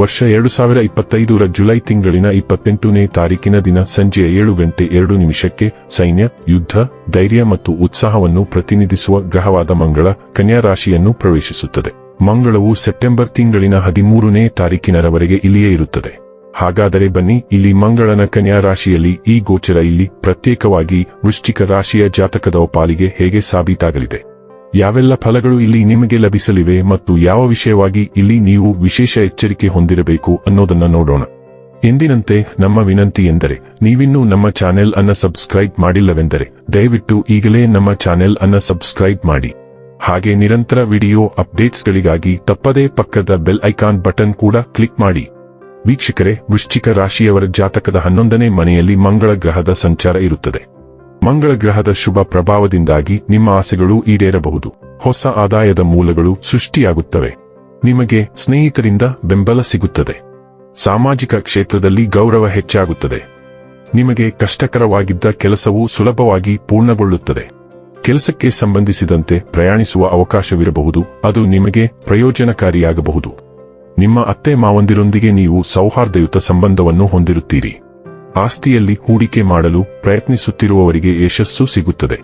ವರ್ಷ ಎರಡು ಸಾವಿರ ಇಪ್ಪತ್ತೈದರ ಜುಲೈ ತಿಂಗಳಿನ ಇಪ್ಪತ್ತೆಂಟನೇ ತಾರೀಕಿನ ದಿನ ಸಂಜೆ ಏಳು ಗಂಟೆ ಎರಡು ನಿಮಿಷಕ್ಕೆ ಸೈನ್ಯ, ಯುದ್ಧ, ಧೈರ್ಯ ಮತ್ತು ಉತ್ಸಾಹವನ್ನು ಪ್ರತಿನಿಧಿಸುವ ಗ್ರಹವಾದ ಮಂಗಳ ಕನ್ಯಾ ರಾಶಿಯನ್ನು ಪ್ರವೇಶಿಸುತ್ತದೆ. ಮಂಗಳವು ಸೆಪ್ಟೆಂಬರ್ ತಿಂಗಳಿನ ಹದಿಮೂರನೇ ತಾರೀಕಿನವರೆಗೆ ಇಲ್ಲಿಯೇ ಇರುತ್ತದೆ. ಹಾಗಾದರೆ ಬನ್ನಿ, ಇಲ್ಲಿ ಮಂಗಳನ ಕನ್ಯಾ ರಾಶಿಯಲ್ಲಿ ಈ ಗೋಚರ ಇಲ್ಲಿ ಪ್ರತ್ಯೇಕವಾಗಿ ವೃಶ್ಚಿಕ ರಾಶಿಯ ಜಾತಕದ ಪಾಲಿಗೆ ಹೇಗೆ ಸಾಬೀತಾಗಲಿದೆ? ಯಾವೆಲ್ಲ ಫಲಗಳು ಇಲ್ಲಿ ನಿಮಗೆ ಲಭಿಸಲಿವೆ ಮತ್ತು ಯಾವ ವಿಷಯವಾಗಿ ಇಲ್ಲಿ ನೀವು ವಿಶೇಷ ಎಚ್ಚರಿಕೆ ಹೊಂದಿರಬೇಕು ಅನ್ನೋದನ್ನ ನೋಡೋಣ. ಎಂದಿನಂತೆ, ನಮ್ಮ ವಿನಂತಿ ಎಂದರೆ, ನೀವಿನ್ನೂ ನಮ್ಮ ಚಾನೆಲ್ ಅನ್ನ ಸಬ್ಸ್ಕ್ರೈಬ್ ಮಾಡಿಲ್ಲವೆಂದರೆ, ದಯವಿಟ್ಟು ಈಗಲೇ ನಮ್ಮ ಚಾನೆಲ್ ಅನ್ನ ಸಬ್ಸ್ಕ್ರೈಬ್ ಮಾಡಿ. ಹಾಗೆ ನಿರಂತರ ವಿಡಿಯೋ ಅಪ್ಡೇಟ್ಸ್ಗಳಿಗಾಗಿ ತಪ್ಪದೇ ಪಕ್ಕದ ಬೆಲ್ ಐಕಾನ್ ಬಟನ್ ಕೂಡ ಕ್ಲಿಕ್ ಮಾಡಿ. ವೀಕ್ಷಕರೇ, ವೃಶ್ಚಿಕ ರಾಶಿಯವರ ಜಾತಕದ ಹನ್ನೊಂದನೇ ಮನೆಯಲ್ಲಿ ಮಂಗಳ ಗ್ರಹದ ಸಂಚಾರ ಇರುತ್ತದೆ. ಮಂಗಳ ಗ್ರಹದ ಶುಭ ಪ್ರಭಾವದಿಂದಾಗಿ ನಿಮ್ಮ ಆಸೆಗಳು ಈಡೇರಬಹುದು. ಹೊಸ ಆದಾಯದ ಮೂಲಗಳು ಸೃಷ್ಟಿಯಾಗುತ್ತವೆ. ನಿಮಗೆ ಸ್ನೇಹಿತರಿಂದ ಬೆಂಬಲ ಸಿಗುತ್ತದೆ. ಸಾಮಾಜಿಕ ಕ್ಷೇತ್ರದಲ್ಲಿ ಗೌರವ ಹೆಚ್ಚಾಗುತ್ತದೆ. ನಿಮಗೆ ಕಷ್ಟಕರವಾಗಿದ್ದ ಕೆಲಸವು ಸುಲಭವಾಗಿ ಪೂರ್ಣಗೊಳ್ಳುತ್ತದೆ. ಕೆಲಸಕ್ಕೆ ಸಂಬಂಧಿಸಿದಂತೆ ಪ್ರಯಾಣಿಸುವ ಅವಕಾಶವಿರಬಹುದು, ಅದು ನಿಮಗೆ ಪ್ರಯೋಜನಕಾರಿಯಾಗಬಹುದು. ನಿಮ್ಮ ಅತ್ತೆ ಮಾವಂದಿರೊಂದಿಗೆ ನೀವು ಸೌಹಾರ್ದಯುತ ಸಂಬಂಧವನ್ನು ಹೊಂದಿರುತ್ತೀರಿ. ಆಸ್ತಿಯಲ್ಲಿ ಹೂಡಿಕೆ ಮಾಡಲು ಪ್ರಯತ್ನಿಸುತ್ತಿರುವವರಿಗೆ ಯಶಸ್ಸು ಸಿಗುತ್ತದೆ.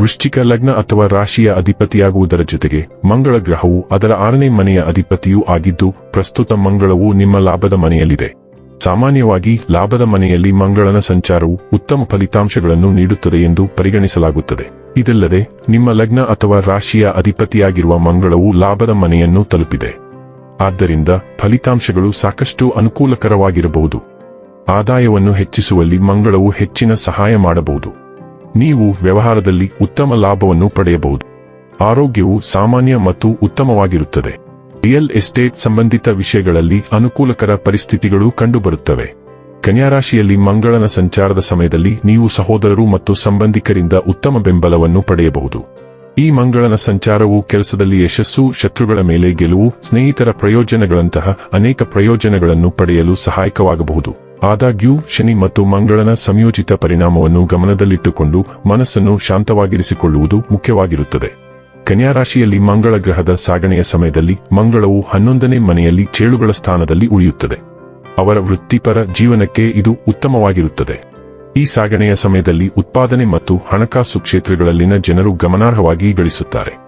ವೃಶ್ಚಿಕ ಲಗ್ನ ಅಥವಾ ರಾಶಿಯ ಅಧಿಪತಿಯಾಗುವುದರ ಜೊತೆಗೆ ಮಂಗಳ ಗ್ರಹವು ಅದರ ಆರನೇ ಮನೆಯ ಅಧಿಪತಿಯೂ ಆಗಿದ್ದು, ಪ್ರಸ್ತುತ ಮಂಗಳವು ನಿಮ್ಮ ಲಾಭದ ಮನೆಯಲ್ಲಿದೆ. ಸಾಮಾನ್ಯವಾಗಿ ಲಾಭದ ಮನೆಯಲ್ಲಿ ಮಂಗಳನ ಸಂಚಾರವು ಉತ್ತಮ ಫಲಿತಾಂಶಗಳನ್ನು ನೀಡುತ್ತದೆ ಎಂದು ಪರಿಗಣಿಸಲಾಗುತ್ತದೆ. ಇದಲ್ಲದೆ, ನಿಮ್ಮ ಲಗ್ನ ಅಥವಾ ರಾಶಿಯ ಅಧಿಪತಿಯಾಗಿರುವ ಮಂಗಳವು ಲಾಭದ ಮನೆಯನ್ನು ತಲುಪಿದೆ. ಆದ್ದರಿಂದ ಫಲಿತಾಂಶಗಳು ಸಾಕಷ್ಟು ಅನುಕೂಲಕರವಾಗಿರಬಹುದು. ಆದಾಯವನ್ನು ಹೆಚ್ಚಿಸುವಲ್ಲಿ ಮಂಗಳವು ಹೆಚ್ಚಿನ ಸಹಾಯ ಮಾಡಬಹುದು. ನೀವು ವ್ಯವಹಾರದಲ್ಲಿ ಉತ್ತಮ ಲಾಭವನ್ನು ಪಡೆಯಬಹುದು. ಆರೋಗ್ಯವು ಸಾಮಾನ್ಯ ಮತ್ತು ಉತ್ತಮವಾಗಿರುತ್ತದೆ. ರಿಯಲ್ ಎಸ್ಟೇಟ್ ಸಂಬಂಧಿತ ವಿಷಯಗಳಲ್ಲಿ ಅನುಕೂಲಕರ ಪರಿಸ್ಥಿತಿಗಳು ಕಂಡುಬರುತ್ತವೆ. ಕನ್ಯಾರಾಶಿಯಲ್ಲಿ ಮಂಗಳನ ಸಂಚಾರದ ಸಮಯದಲ್ಲಿ ನೀವು ಸಹೋದರರು ಮತ್ತು ಸಂಬಂಧಿಕರಿಂದ ಉತ್ತಮ ಬೆಂಬಲವನ್ನು ಪಡೆಯಬಹುದು. ಈ ಮಂಗಳನ ಸಂಚಾರವು ಕೆಲಸದಲ್ಲಿ ಯಶಸ್ಸು, ಶತ್ರುಗಳ ಮೇಲೆ ಗೆಲುವು, ಸ್ನೇಹಿತರ ಪ್ರಯೋಜನಗಳಂತಹ ಅನೇಕ ಪ್ರಯೋಜನಗಳನ್ನು ಪಡೆಯಲು ಸಹಾಯಕವಾಗಬಹುದು. ಆದಾಗ್ಯೂ, ಶನಿ ಮತ್ತು ಮಂಗಳನ ಸಂಯೋಜಿತ ಪರಿಣಾಮವನ್ನು ಗಮನದಲ್ಲಿಟ್ಟುಕೊಂಡು ಮನಸ್ಸನ್ನು ಶಾಂತವಾಗಿರಿಸಿಕೊಳ್ಳುವುದು ಮುಖ್ಯವಾಗಿರುತ್ತದೆ. ಕನ್ಯಾರಾಶಿಯಲ್ಲಿ ಮಂಗಳ ಗ್ರಹದ ಸಾಗಣೆಯ ಸಮಯದಲ್ಲಿ ಮಂಗಳವು ಹನ್ನೊಂದನೇ ಮನೆಯಲ್ಲಿ ಚೇಳುಗಳ ಸ್ಥಾನದಲ್ಲಿ ಉಳಿಯುತ್ತದೆ. ಅವರ ವೃತ್ತಿಪರ ಜೀವನಕ್ಕೆ ಇದು ಉತ್ತಮವಾಗಿರುತ್ತದೆ. ಈ ಸಾಗಣೆಯ ಸಮಯದಲ್ಲಿ ಉತ್ಪಾದನೆ ಮತ್ತು ಹಣಕಾಸು ಕ್ಷೇತ್ರಗಳಲ್ಲಿನ ಜನರು ಗಮನಾರ್ಹವಾಗಿ ಗಳಿಸುತ್ತಾರೆ.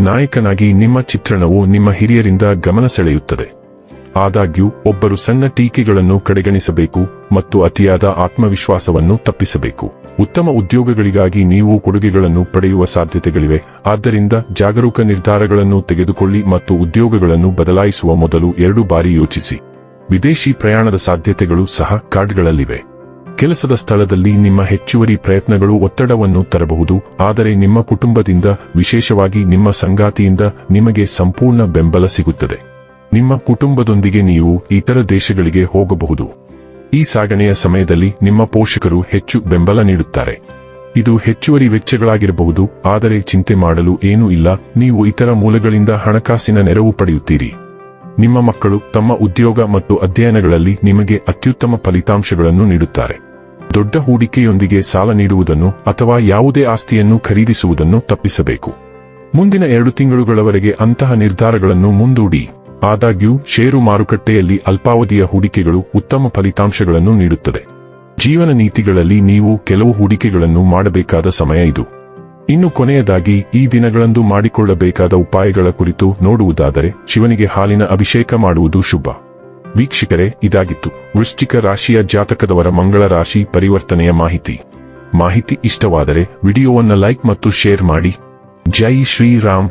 ನಾಯಕನಾಗಿ ನಿಮ್ಮ ಚಿತ್ರಣವು ನಿಮ್ಮ ಹಿರಿಯರಿಂದ ಗಮನ ಸೆಳೆಯುತ್ತದೆ. ಆದಾಗ್ಯೂ, ಒಬ್ಬರು ಸಣ್ಣ ಟೀಕೆಗಳನ್ನು ಕಡೆಗಣಿಸಬೇಕು ಮತ್ತು ಅತಿಯಾದ ಆತ್ಮವಿಶ್ವಾಸವನ್ನು ತಪ್ಪಿಸಬೇಕು. ಉತ್ತಮ ಉದ್ಯೋಗಗಳಿಗಾಗಿ ನೀವು ಕೊಡುಗೆಗಳನ್ನು ಪಡೆಯುವ ಸಾಧ್ಯತೆಗಳಿವೆ. ಆದ್ದರಿಂದ ಜಾಗರೂಕ ನಿರ್ಧಾರಗಳನ್ನು ತೆಗೆದುಕೊಳ್ಳಿ ಮತ್ತು ಉದ್ಯೋಗಗಳನ್ನು ಬದಲಾಯಿಸುವ ಮೊದಲು ಎರಡು ಬಾರಿ ಯೋಚಿಸಿ. ವಿದೇಶಿ ಪ್ರಯಾಣದ ಸಾಧ್ಯತೆಗಳು ಸಹ ಕಾರ್ಡ್ಗಳಲ್ಲಿವೆ ಕೆಲಸದ ಸ್ಥಳದಲ್ಲಿ ನಿಮ್ಮ ಹೆಚ್ಚುವರಿ ಪ್ರಯತ್ನಗಳು ಒತ್ತಡವನ್ನು ತರಬಹುದು, ಆದರೆ ನಿಮ್ಮ ಕುಟುಂಬದಿಂದ, ವಿಶೇಷವಾಗಿ ನಿಮ್ಮ ಸಂಗಾತಿಯಿಂದ, ನಿಮಗೆ ಸಂಪೂರ್ಣ ಬೆಂಬಲ ಸಿಗುತ್ತದೆ. ನಿಮ್ಮ ಕುಟುಂಬದೊಂದಿಗೆ ನೀವು ಇತರ ದೇಶಗಳಿಗೆ ಹೋಗಬಹುದು. ಈ ಸಾಗಣೆಯ ಸಮಯದಲ್ಲಿ ನಿಮ್ಮ ಪೋಷಕರು ಹೆಚ್ಚು ಬೆಂಬಲ ನೀಡುತ್ತಾರೆ. ಇದು ಹೆಚ್ಚುವರಿ ವೆಚ್ಚಗಳಾಗಿರಬಹುದು, ಆದರೆ ಚಿಂತೆ ಮಾಡಲು ಏನೂ ಇಲ್ಲ, ನೀವು ಇತರ ಮೂಲಗಳಿಂದ ಹಣಕಾಸಿನ ನೆರವು ಪಡೆಯುತ್ತೀರಿ. ನಿಮ್ಮ ಮಕ್ಕಳು ತಮ್ಮ ಉದ್ಯೋಗ ಮತ್ತು ಅಧ್ಯಯನಗಳಲ್ಲಿ ನಿಮಗೆ ಅತ್ಯುತ್ತಮ ಫಲಿತಾಂಶಗಳನ್ನು ನೀಡುತ್ತಾರೆ. ದೊಡ್ಡ ಹೂಡಿಕೆಯೊಂದಿಗೆ ಸಾಲ ನೀಡುವುದನ್ನು ಅಥವಾ ಯಾವುದೇ ಆಸ್ತಿಯನ್ನು ಖರೀದಿಸುವುದನ್ನು ತಪ್ಪಿಸಬೇಕು. ಮುಂದಿನ ಎರಡು ತಿಂಗಳುಗಳವರೆಗೆ ಅಂತಹ ನಿರ್ಧಾರಗಳನ್ನು ಮುಂದೂಡಿ. ಆದಾಗ್ಯೂ, ಷೇರು ಮಾರುಕಟ್ಟೆಯಲ್ಲಿ ಅಲ್ಪಾವಧಿಯ ಹೂಡಿಕೆಗಳು ಉತ್ತಮ ಫಲಿತಾಂಶಗಳನ್ನು ನೀಡುತ್ತದೆ. ಜೀವನ ನೀತಿಗಳಲ್ಲಿ ನೀವು ಕೆಲವು ಹೂಡಿಕೆಗಳನ್ನು ಮಾಡಬೇಕಾದ ಸಮಯ ಇದು. ಇನ್ನು ಕೊನೆಯದಾಗಿ, ಈ ದಿನಗಳಂದು ಮಾಡಿಕೊಳ್ಳಬೇಕಾದ ಉಪಾಯಗಳ ಕುರಿತು ನೋಡುವುದಾದರೆ, ಶಿವನಿಗೆ ಹಾಲಿನ ಅಭಿಷೇಕ ಮಾಡುವುದು ಶುಭ. ವೀಕ್ಷಕರೇ, ಇದಾಗಿತ್ತು. ವೃಶ್ಚಿಕ ರಾಶಿಯ ಜಾತಕದವರ ಮಂಗಳ ರಾಶಿ ಪರಿವರ್ತನೆಯ ಮಾಹಿತಿ. ಮಾಹಿತಿ ಇಷ್ಟವಾದರೆ, ವಿಡಿಯೋವನ್ನು ಲೈಕ್ ಮತ್ತು ಶೇರ್ ಮಾಡಿ. ಜೈ ಶ್ರೀರಾಮ್.